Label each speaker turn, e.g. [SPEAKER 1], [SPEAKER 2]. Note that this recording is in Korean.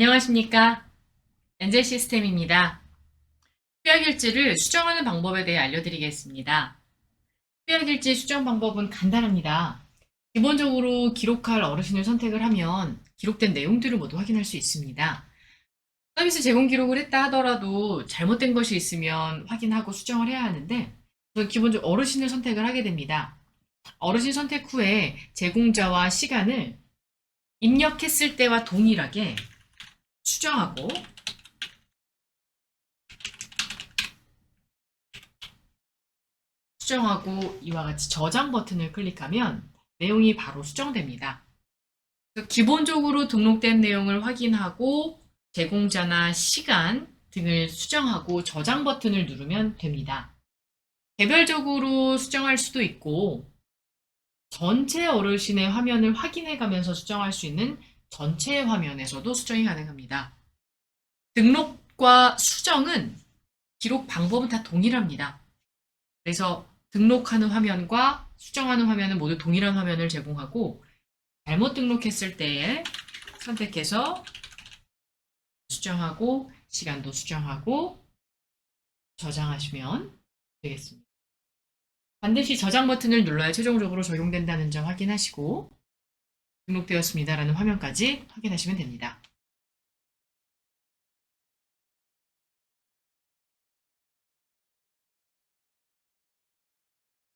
[SPEAKER 1] 안녕하십니까. 엔젤 시스템입니다. 수약일지를 수정하는 방법에 대해 알려드리겠습니다. 수약일지 수정 방법은 간단합니다. 기본적으로 기록할 어르신을 선택을 하면 기록된 내용들을 모두 확인할 수 있습니다. 서비스 제공 기록을 했다 하더라도 잘못된 것이 있으면 확인하고 수정을 해야 하는데 저는 기본적으로 어르신을 선택을 하게 됩니다. 어르신 선택 후에 제공자와 시간을 입력했을 때와 동일하게 수정하고 수정하고 이와 같이 저장 버튼을 클릭하면 내용이 바로 수정됩니다. 기본적으로 등록된 내용을 확인하고 제공자나 시간 등을 수정하고 저장 버튼을 누르면 됩니다. 개별적으로 수정할 수도 있고 전체 어르신의 화면을 확인해 가면서 수정할 수 있는 전체 화면에서도 수정이 가능합니다. 등록과 수정은 기록 방법은 다 동일합니다. 그래서 등록하는 화면과 수정하는 화면은 모두 동일한 화면을 제공하고 잘못 등록했을 때에 선택해서 수정하고 시간도 수정하고 저장하시면 되겠습니다. 반드시 저장 버튼을 눌러야 최종적으로 적용된다는 점 확인하시고 등록되었습니다라는 화면까지 확인하시면 됩니다.